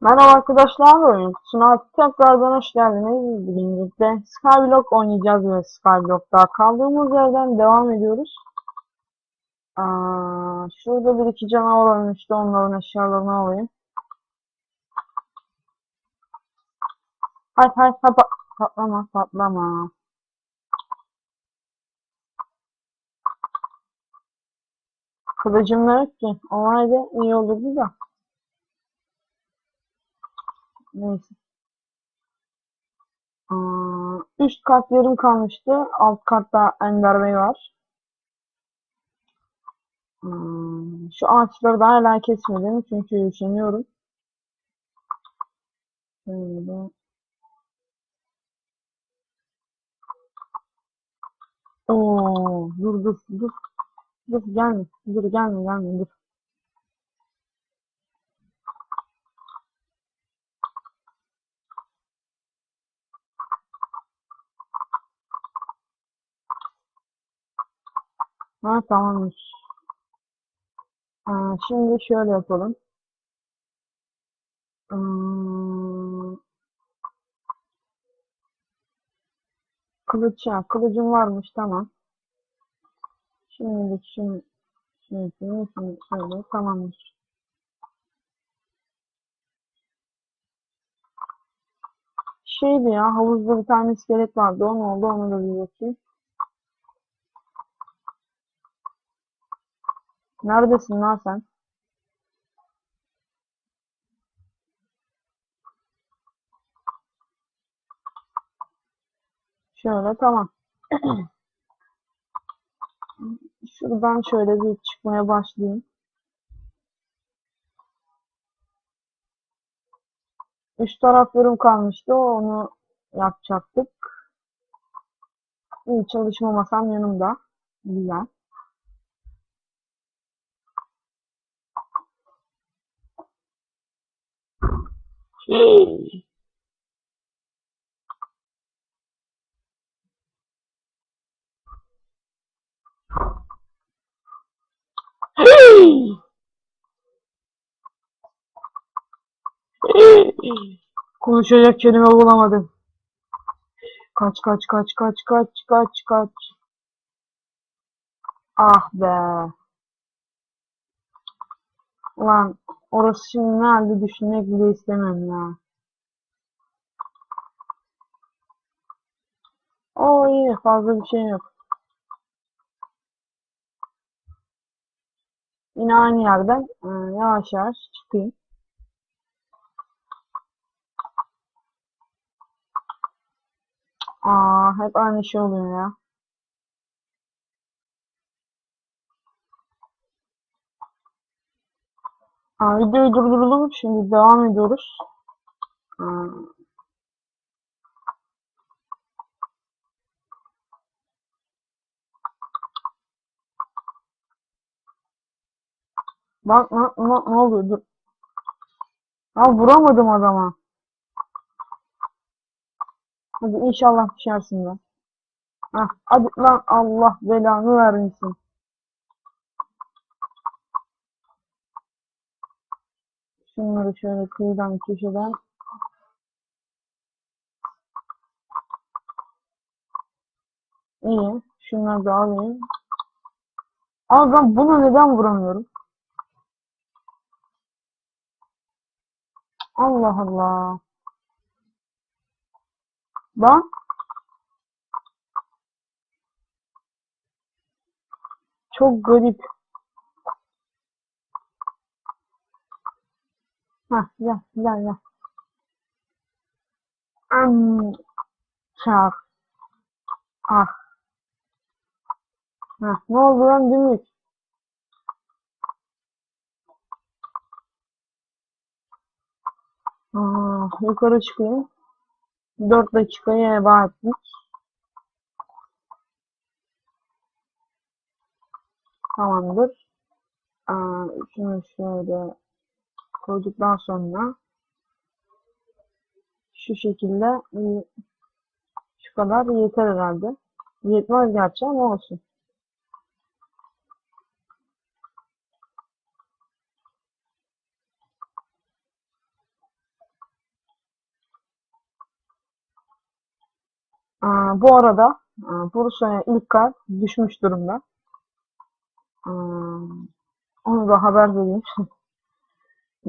Merhaba arkadaşlar, oyun kutusuna tekrardan hoş geldiniz. Bugün birlikte Skyblock oynayacağız ve Skyblock'ta kaldığımız yerden devam ediyoruz. Aa, şurada bir iki canavar ölmüştü, onların eşyalarını alayım. Hay hay hay pa- patlama patlama. Kılıcım yok ki, olaydı iyi olurdu da. Neyse. Aa, üst kat yarım kalmıştı. Alt katta Ender Bey var. Hmm, şu ağaçları da hala kesmedim çünkü üşeniyorum. Şöyle. Oo, dur dur dur. Dur gelme. Dur gelme gelme dur. Ha tamammış. Aa, şimdi şöyle yapalım. Hmm, kılıç ya. Kılıcım varmış tamam. Şimdilik şunu şunu şunu şöyle tamammış. Şeydi ya havuzda bir tane iskelet vardı. O ne oldu? Onu da bir bakayım. Neredesin lan sen? Şöyle tamam. Şuradan şöyle bir çıkmaya başlayayım. Üst taraf yarım kalmıştı. Onu yapacaktık. İyi çalışma masam yanımda. Güzel. Konuşacak kelime bulamadım. Kaç kaç kaç kaç kaç kaç kaç. Ah be. Ulan orası şimdi ne halde düşünmek bile istemem ya. O iyi fazla bir şey yok. Yine aynı yerden e, yavaş yavaş çıkayım. Aa hep aynı şey oluyor ya. Aa, videoyu durduralım. Şimdi devam ediyoruz. Aa, bak ne, ne, ne oluyor? Dur. Ya vuramadım adama. Hadi inşallah düşersin. Hah, hadi lan Allah belanı vermesin. Şunları şöyle kıyıdan köşeden. İyi. Şunları da alayım. Ama ben bunu neden vuramıyorum? Allah Allah. Lan çok garip. Hah gel gel gel. Hmm. Çak. Ah. Hah ne oldu lan Gümüş? Aa, yukarı çıkayım. 4 dakikaya ettik. Tamamdır. Aa, şunu şöyle koyduktan sonra şu şekilde şu kadar yeter herhalde. Yetmez gerçi ama olsun. Aa, bu arada Bursa'ya ilk kar düşmüş durumda. Aa, onu da haber vereyim.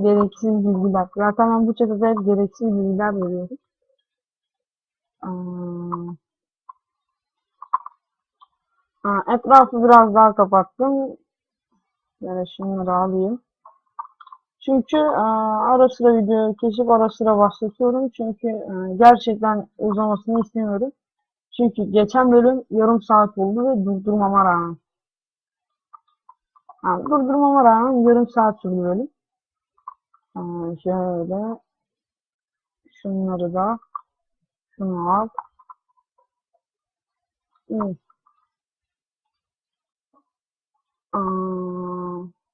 Gereksiz bilgiler. Zaten ben bu çetede hep gereksiz bilgiler veriyorum. Aa, etrafı biraz daha kapattım. Yani şunları alayım. Çünkü aa, ara sıra video kesip ara sıra başlatıyorum. Çünkü aa, gerçekten uzamasını istemiyorum. Çünkü geçen bölüm yarım saat oldu ve durdurmama rağmen. Yani durdurmama rağmen yarım saat sürdü bölüm. Aa, şöyle şunları da şunu al.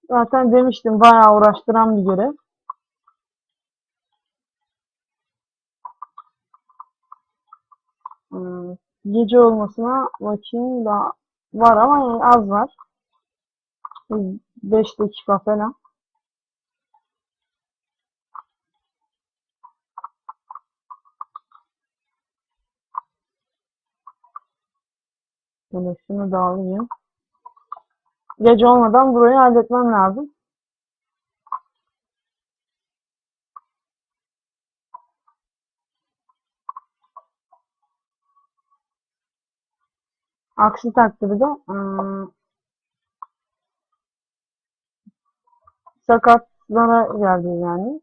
Zaten demiştim bayağı uğraştıran bir görev. Hmm, gece olmasına bakayım da var ama az var. 5 dakika falan. Böyle şunu da alayım. Gece olmadan burayı halletmem lazım. Aksi takdirde ıı, sakatlara geldi yani.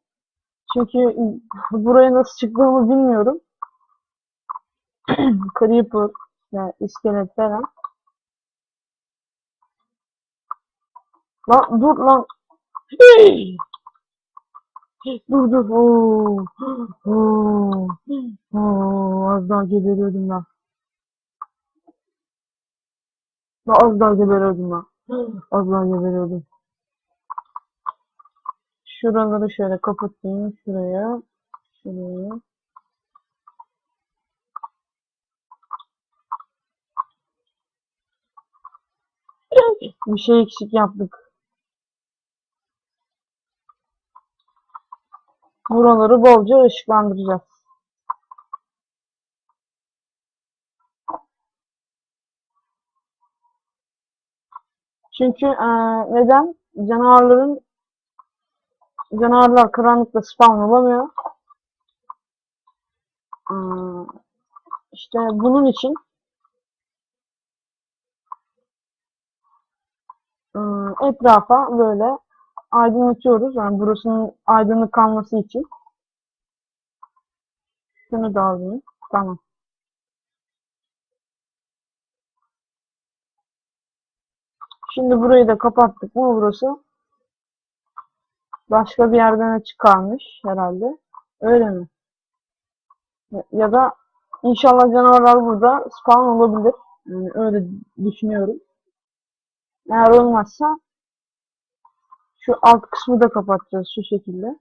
Çünkü buraya nasıl çıktığımı bilmiyorum. Creeper, yani iskelet falan. Lan dur lan. Hey! Dur dur. Oo. Oo. Oo. Az daha geberiyordum lan. Lan Az daha geberiyordum lan. Az daha geberiyordum. Şuraları şöyle kapatayım. Şuraya. Şuraya. Bir şey eksik yaptık. Buraları bolca ışıklandıracağız. Çünkü eee, neden? Canavarların canavarlar karanlıkta spawn olamıyor. Eee, işte bunun için eee, etrafa böyle aydınlatıyoruz. Yani burasının aydınlık kalması için. Şunu da alayım. Tamam. Şimdi burayı da kapattık mı burası başka bir yerden açık kalmış herhalde. Öyle mi? Ya da inşallah canavarlar burada spawn olabilir. Yani öyle düşünüyorum. Eğer olmazsa şu alt kısmı da kapatacağız şu şekilde.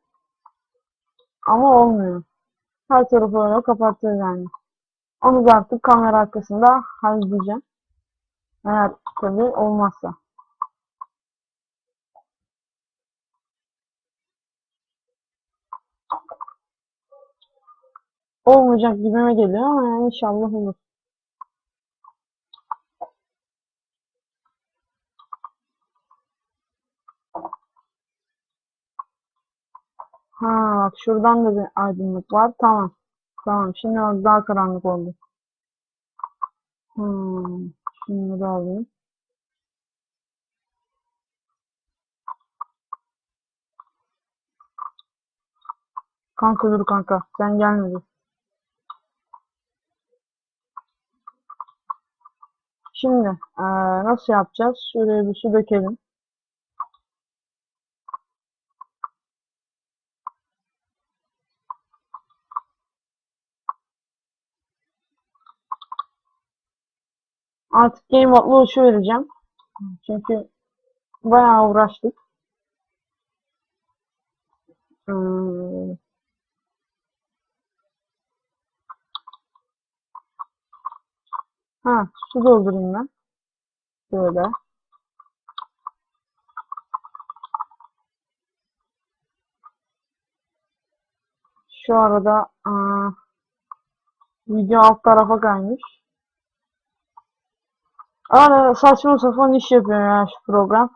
Ama olmuyor. Her tarafı öyle kapatacağız yani. Onu da artık kamera arkasında halledeceğim. Eğer tabii olmazsa. Olmayacak gibime geliyor ama yani inşallah olur. Ha bak şuradan da bir aydınlık var. Tamam. Tamam. Şimdi bak daha karanlık oldu. Hmm. Şunu da alayım. Kanka dur kanka. Sen gelmedin. Şimdi eee, nasıl yapacağız? Şuraya bir su dökelim. Artık Game Mode'la uçu vereceğim. Çünkü bayağı uğraştık. Hmm. Ha, su doldurayım ben. Böyle. Şu arada aa, Video alt tarafa kaymış. Öyle saçma sapan iş yapıyor ya şu program.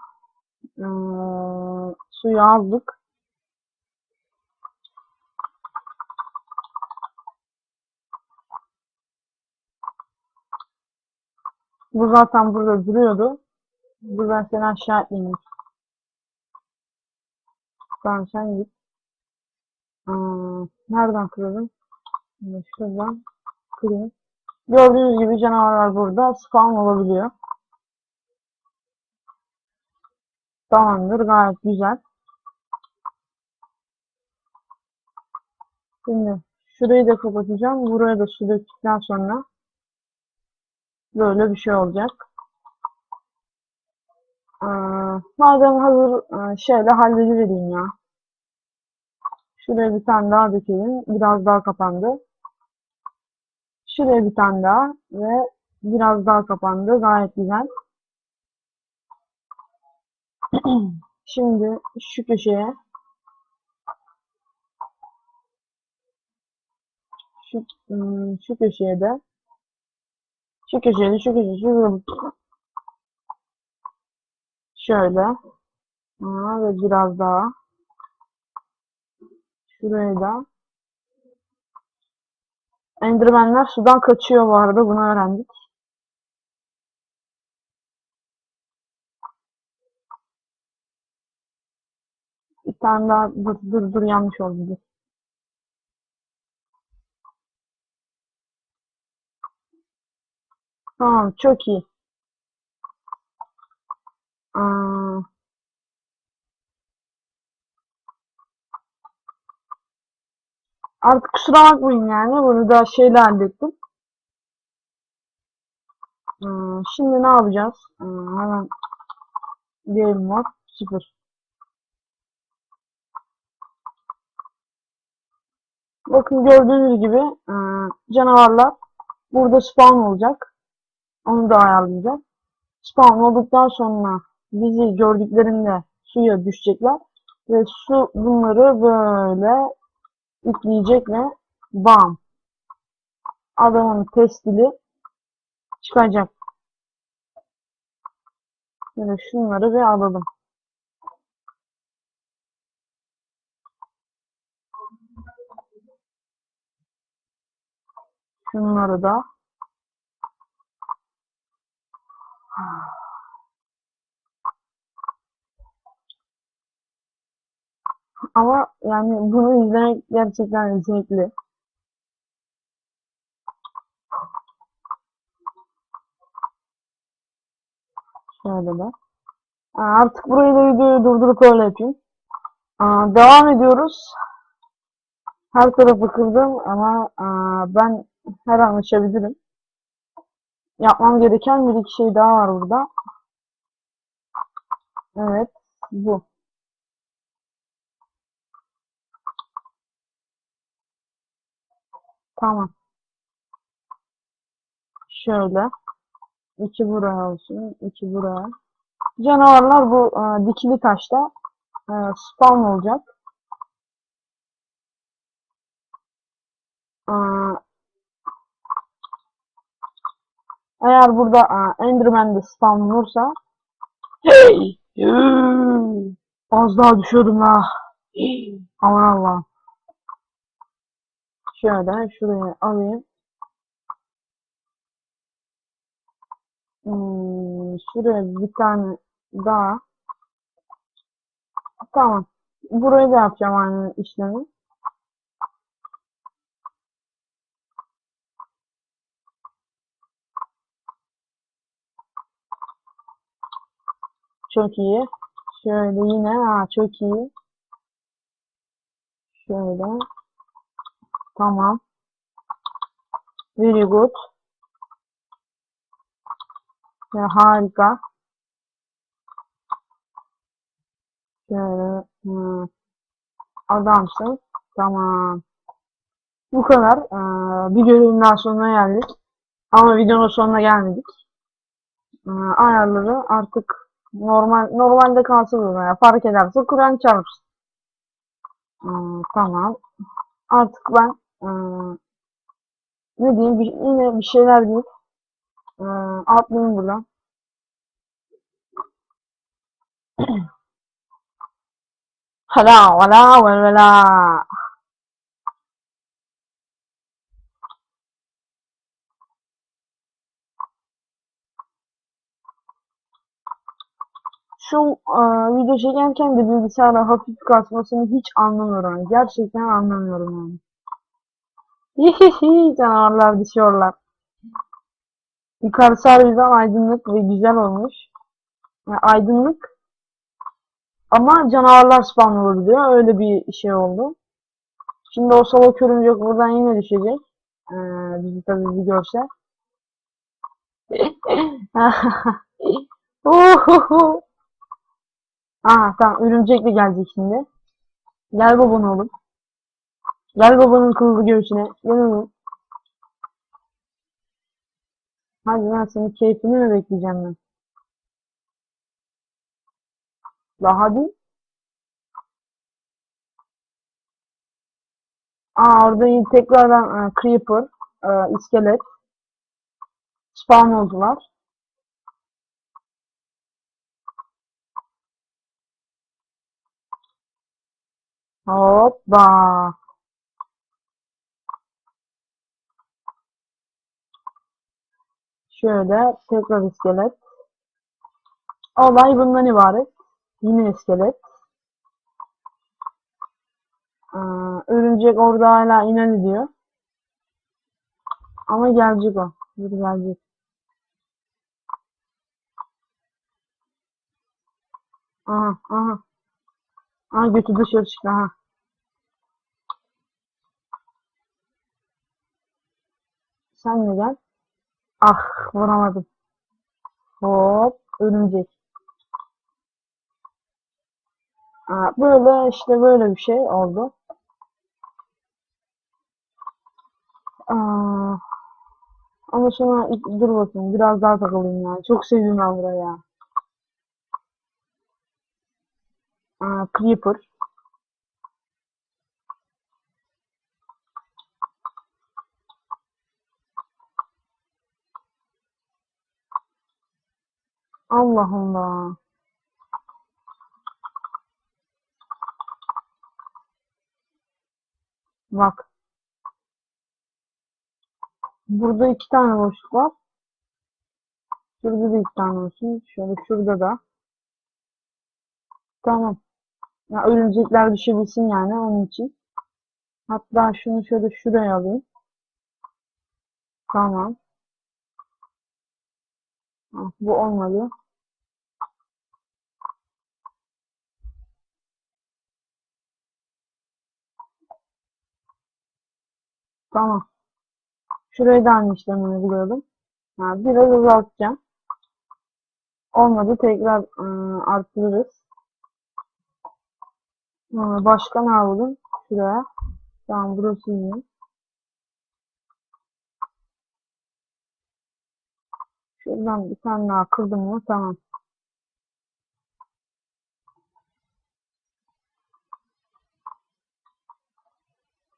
Ee, suyu aldık. Bu zaten burada duruyordu. Dur ben seni aşağı ineyim. Tamam sen git. Aa, nereden kıralım? Şuradan kırayım. Gördüğünüz gibi canavarlar burada spawn olabiliyor. Tamamdır gayet güzel. Şimdi şurayı da kapatacağım. Buraya da su döktükten sonra böyle bir şey olacak. Ee, madem hazır e, şeyle halledivereyim ya. Şuraya bir tane daha dökelim. Biraz daha kapandı. Şuraya bir tane daha ve biraz daha kapandı. Gayet güzel. Şimdi şu köşeye. Şu, ım, şu köşeye de. Şu köşeye de şu köşeye şu şöyle. Aa, ve biraz daha. Şuraya da Enderman'ler sudan kaçıyor bu arada bunu öğrendik. Bir tane daha dur dur dur yanlış oldu dur. Tamam çok iyi. Aa, artık kusura bakmayın yani bunu da şeyle hallettim. Aa, şimdi ne yapacağız? Aa, hemen game mode 0. Bakın gördüğünüz gibi e, canavarlar burada spawn olacak. Onu da ayarlayacağız. Spawn olduktan sonra bizi gördüklerinde suya düşecekler. Ve su bunları böyle yükleyecek ve bam. Adamın testili çıkacak. Şimdi şunları bir alalım. Şunları da. Ama yani bunu izlemek gerçekten zevkli. Şöyle de. Aa, Artık burayı da videoyu durdurup öyle yapayım. Aa, devam ediyoruz. Her tarafı kırdım ama aa, ben her an açabilirim. Yapmam gereken bir iki şey daha var burada. Evet, bu. Tamam. Şöyle. iki buraya olsun, iki buraya. Canavarlar bu e, dikili taşta e, spawn olacak. E, eğer burada e, Enderman de spawn olursa hey, az daha düşüyordum ha. Aman Allah. Şöyle şuraya alayım. Hmm, şuraya bir tane daha. Tamam. Burayı da yapacağım aynı işlemi. Çok iyi. Şöyle yine ha çok iyi. Şöyle. Tamam. Very good. Ya, harika. Şöyle. hmm, Adamsın. Tamam. Bu kadar. Ee, bir bölümün daha sonuna geldik. Ama videonun sonuna gelmedik. Ee, ayarları artık normal normalde kalsın ya. Fark ederse Kur'an çarpsın. Ee, tamam. Artık ben ee, Ne diyeyim? Bir, yine bir şeyler diyeyim. Ee, atlayayım buradan. Hala hala hala. Şu e, video çekerken de bilgisayarda hafif kasmasını hiç anlamıyorum. Gerçekten anlamıyorum yani. Hihihi canavarlar düşüyorlar. Yukarısı harbiden aydınlık ve güzel olmuş. Yani aydınlık ama canavarlar spawn diyor. Öyle bir şey oldu. Şimdi o salak örümcek buradan yine düşecek. Ee, bizi tabii bizi görse. Aha tamam örümcek de gelecek şimdi. Gel babanı oğlum. Gel babanın kıllı göğsüne. Oğlum. Hadi ben senin keyfini mi bekleyeceğim ben? La hadi. Aa orada yine tekrardan e, Creeper, e, iskelet spawn oldular. Hoppa. Şöyle tekrar iskelet. Olay bundan ibaret. Yine iskelet. Ee, örümcek orada hala inan diyor. Ama gelecek o. Bir gelecek. Aha aha. Aha götü dışarı çıktı aha. Sen de gel. Ah vuramadım. Hop örümcek. Aa, böyle işte böyle bir şey oldu. Aa, ama sonra dur bakayım biraz daha takılayım ya. Çok sevdim ben buraya. Aa, Creeper. Allah Allah. Bak. Burada iki tane boşluk var. Şurada da iki tane olsun. Şöyle şurada da. Tamam. Ya örümcekler düşebilsin yani onun için. Hatta şunu şöyle şuraya alayım. Tamam. Ah, bu olmadı. Tamam. Şurayı da aynı işlemi uyguladım. Ha, biraz azaltacağım. Olmadı tekrar ıı, arttırırız. Başka ne yapalım? Şuraya. Tamam burası iyi. Şuradan bir tane daha kırdım mı? Tamam.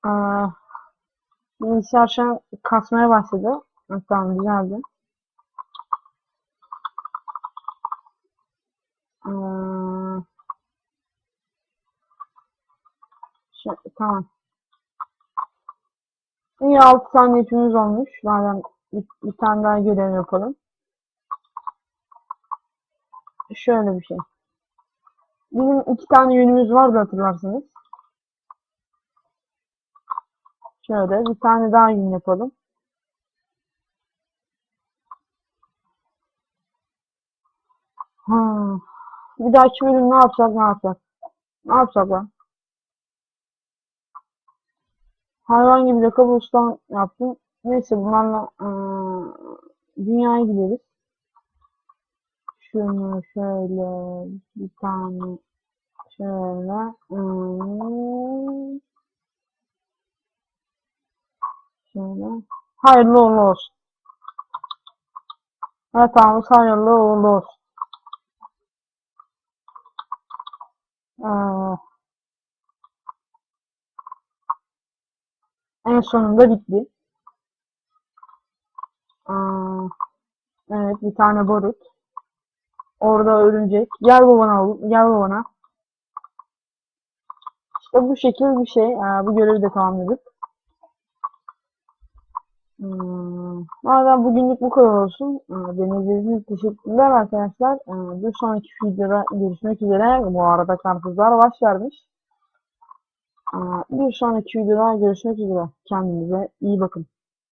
Aa, bilgisayar şu an kasmaya başladı. Tamam güzeldi. Şu, tamam. İyi 6 tane yükümüz olmuş. Madem bir, bir tane daha görev yapalım. Şöyle bir şey. Bizim iki tane yönümüz vardı hatırlarsınız. Şöyle bir tane daha yün yapalım. Ha. Bir dahaki bölüm ne yapacak ne yapacak? Ne yapacak lan? Hayvan gibi de kabustan yaptım. Neyse bunlarla ıı, dünyaya gideriz. Şunu şöyle bir tane şöyle ıı, şöyle hayırlı uğurlu olsun. Tamam hayırlı uğurlu olsun. Aa, en sonunda bitti. Aa, evet bir tane barut. Orada örümcek. Gel babana oğlum. Gel babana. İşte bu şekil bir şey. Aa, bu görevi de tamamladık. Hmm. Madem bugünlük bu kadar olsun. Dinlediğiniz için teşekkürler arkadaşlar. Aa, Bir sonraki videoda görüşmek üzere. Bu arada karpuzlar baş vermiş. Aa, Bir sonraki videoda görüşmek üzere. Kendinize iyi bakın.